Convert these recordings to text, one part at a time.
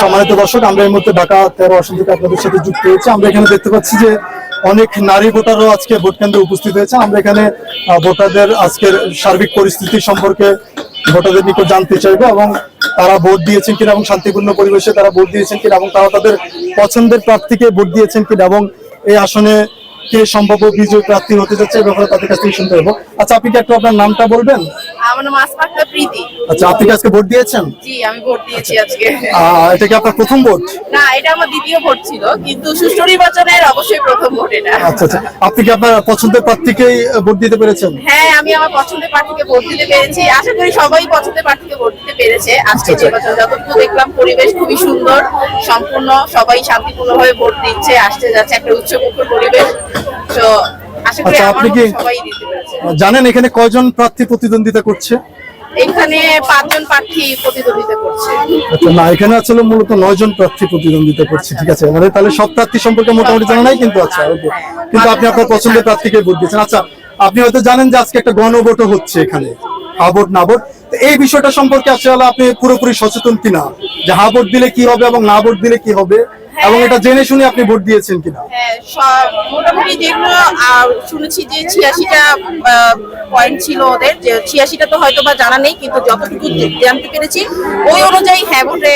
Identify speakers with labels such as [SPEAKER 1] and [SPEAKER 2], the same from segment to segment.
[SPEAKER 1] সম্মানিত দর্শক, আমরা এই মুহূর্তে ঢাকা তেরো আসন থেকে আপনাদের সাথে যুক্ত হয়েছে। আমরা এখানে দেখতে পাচ্ছি যে অনেক নারী ভোটারও আজকে ভোট কেন্দ্রে উপস্থিত হয়েছে। আমরা এখানে ভোটারদের আজকের সার্বিক পরিস্থিতি সম্পর্কে ভোটারদের নিকট জানতে চাইব এবং তারা ভোট দিয়েছেন কিনা এবং শান্তিপূর্ণ পরিবেশে তারা ভোট দিয়েছেন কিনা এবং তারা তাদের পছন্দের প্রার্থীকে ভোট দিয়েছেন কিনা এবং এই আসনে কে সম্ভাব্য বিজয় প্রার্থী হতে যাচ্ছে এই ব্যাপারে তাদের কাছ থেকে শুনতে হবে আচ্ছা আপনি কি একটু আপনার নামটা বলবেন?
[SPEAKER 2] আমার নাম আসমাক্তা প্রীতি।
[SPEAKER 1] আচ্ছা আপনি কি আজকে ভোট দিয়েছেন?
[SPEAKER 2] জি আমি ভোট দিয়েছি আজকে।
[SPEAKER 1] আহ, এটা কি আপনার প্রথম ভোট?
[SPEAKER 2] না এটা আমার দ্বিতীয় ভোট ছিল কিন্তু সুষ্ঠু নির্বাচনের অবশ্যই প্রথম ভোট এটা।
[SPEAKER 1] আচ্ছা আচ্ছা। আপনি কি আপনার পছন্দের প্রার্থীকেই ভোট দিতে পেরেছেন?
[SPEAKER 2] হ্যাঁ আমি আমার পছন্দের প্রার্থীকে ভোট দিতে পেরেছি। আশা করি সবাই পছন্দের প্রার্থীকে ভোট দিতে পেরেছে। আজকে
[SPEAKER 1] আচ্ছা, আচ্ছা।
[SPEAKER 2] নির্বাচন যতটুকু দেখলাম পরিবেশ খুবই সুন্দর সম্পূর্ণ সবাই শান্তিপূর্ণভাবে ভোট দিচ্ছে আসতে যাচ্ছে একটা উচ্চমুখর পরিবেশ। তো
[SPEAKER 1] আচ্ছা, আপনি কি- জানেন এখানে কয়জন প্রার্থী প্রতিদ্বন্দ্বিতা করছে?
[SPEAKER 2] এখানে পাঁচজন প্রার্থী প্রতিদ্বন্দ্বিতা করছে।
[SPEAKER 1] আচ্ছা না এখানে আসলে মূলত নয় প্রার্থী প্রতিদ্বন্দ্বিতা করছে ঠিক আছে। মানে তাহলে সব প্রার্থী সম্পর্কে মোটামুটি জানা নাই কিন্তু আচ্ছা ওকে কিন্তু আপনি আপনার পছন্দের প্রার্থীকে ভোট দিয়েছেন। আচ্ছা আপনি হয়তো জানেন যে আজকে একটা গণভোটও হচ্ছে এখানে হা ভোট না ভোট। তো এই বিষয়টা সম্পর্কে আসলে আপনি পুরোপুরি সচেতন কিনা? যে হা ভোট দিলে কি হবে এবং না ভোট দিলে কি হবে? এবং এটা জেনে শুনে আপনি ভোট দিয়েছেন কিনা?
[SPEAKER 2] হ্যাঁ মোটামুটি যেগুলো শুনেছি যে ছিয়াশিটা পয়েন্ট ছিল ওদের। যে ছিয়াশিটা তো হয়তো বা জানা নেই কিন্তু যতটুকু জানতে পেরেছি ওই অনুযায়ী হ্যাঁ ভোটে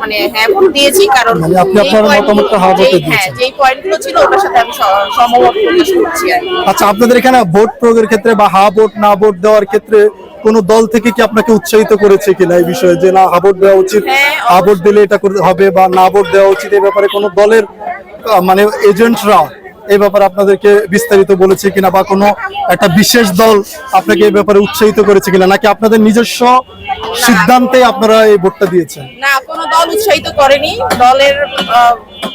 [SPEAKER 2] মানে হ্যাঁ ভোট দিয়েছি কারণ
[SPEAKER 1] মানে আপনি আপনার মতামতটা হ্যাঁ ভোটে
[SPEAKER 2] হ্যাঁ। যেই পয়েন্টগুলো ছিল ওটার সাথে আমি সমমত প্রকাশ করছি
[SPEAKER 1] আচ্ছা আপনাদের এখানে ভোট প্রয়োগের ক্ষেত্রে বা হা ভোট না ভোট দেওয়ার ক্ষেত্রে কোন দল থেকে কি আপনাকে উৎসাহিত করেছে কিনা এই বিষয়ে? যে না ভোট দেওয়া উচিত
[SPEAKER 2] হ্যাঁ,
[SPEAKER 1] ভোট দিলে এটা করতে হবে বা না ভোট দেওয়া উচিত এই ব্যাপারে কোন দলের মানে এজেন্টরা এই ব্যাপারে আপনাদেরকে বিস্তারিত বলেছে কিনা বা কোনো একটা বিশেষ দল আপনাকে এই ব্যাপারে উৎসাহিত করেছে কিনা? নাকি আপনাদের নিজস্ব সিদ্ধান্তে আপনারা এই ভোটটা দিয়েছেন?
[SPEAKER 2] না কোনো দল উৎসাহিত করেনি। দলের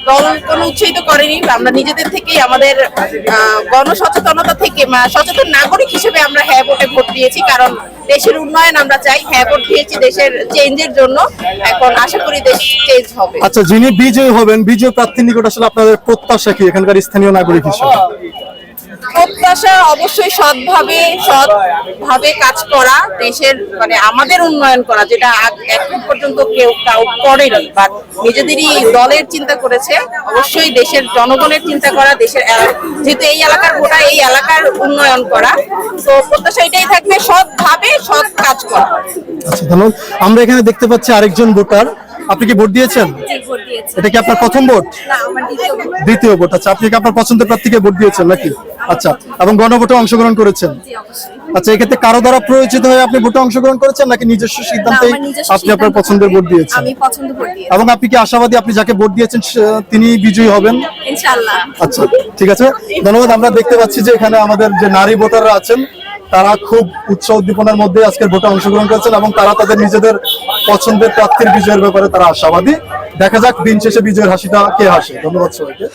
[SPEAKER 2] দল কোনো উৎসাহিত করেনি। আমরা নিজেদের থেকেই আমাদের গণসচেতনতা থেকে সচেতন নাগরিক হিসেবে আমরা হ্যাঁ ভোটে ভোট দিয়েছি কারণ দেশের উন্নয়ন আমরা চাই হ্যাঁ ভোট দিয়েছি দেশের চেঞ্জের জন্য। এখন আশা করি দেশ চেঞ্জ হবে।
[SPEAKER 1] আচ্ছা যিনি বিজয়ী হবেন বিজয় প্রার্থীর নিকট আসলে আপনাদের প্রত্যাশা কি এখানকার স্থানীয় নাগরিক হিসেবে?
[SPEAKER 2] প্রত্যাশা অবশ্যই সৎভাবে সৎভাবে কাজ করা দেশের মানে আমাদের উন্নয়ন করা যেটা আগ- এখন পর্যন্ত কেউ কাউ করেনি। বাট নিজেদেরই দলের চিন্তা করেছে অবশ্যই দেশের জনগণের চিন্তা করা দেশের যেহেতু এই এলাকার ভোটার এই এলাকার উন্নয়ন করা। তো প্রত্যাশা এটাই থাকবে সৎভাবে সৎ কাজ করা।
[SPEAKER 1] আচ্ছা ধন্যবাদ। আমরা এখানে দেখতে পাচ্ছি আরেকজন ভোটার। আপনি কি ভোট দিয়েছেন? এটা কি আপনার প্রথম ভোট। দ্বিতীয় ভোট। আচ্ছা আপনি কি আপনার পছন্দের প্রার্থীকে ভোট দিয়েছেন নাকি? আচ্ছা এবং গণভোটে অংশগ্রহণ করেছেন? আচ্ছা এক্ষেত্রে কারও দ্বারা প্রয়োজিত হয়ে আপনি ভোটে অংশগ্রহণ করেছেন নাকি নিজস্ব সিদ্ধান্তে আপনি আপনার পছন্দের ভোট দিয়েছেন? এবং আপনি কি আশাবাদী আপনি যাকে ভোট দিয়েছেন তিনি বিজয়ী হবেন? আচ্ছা ঠিক আছে। ধন্যবাদ আমরা দেখতে পাচ্ছি যে এখানে আমাদের যে নারী ভোটাররা আছেন তারা খুব উৎসাহ উদ্দীপনার মধ্যে আজকের ভোটে অংশগ্রহণ করেছেন এবং তারা তাদের নিজেদের পছন্দের প্রার্থীর বিজয়ের ব্যাপারে তারা আশাবাদী। দেখা যাক দিন শেষে বিজয়ের হাসিটা কে হাসে? ধন্যবাদ সবাইকে।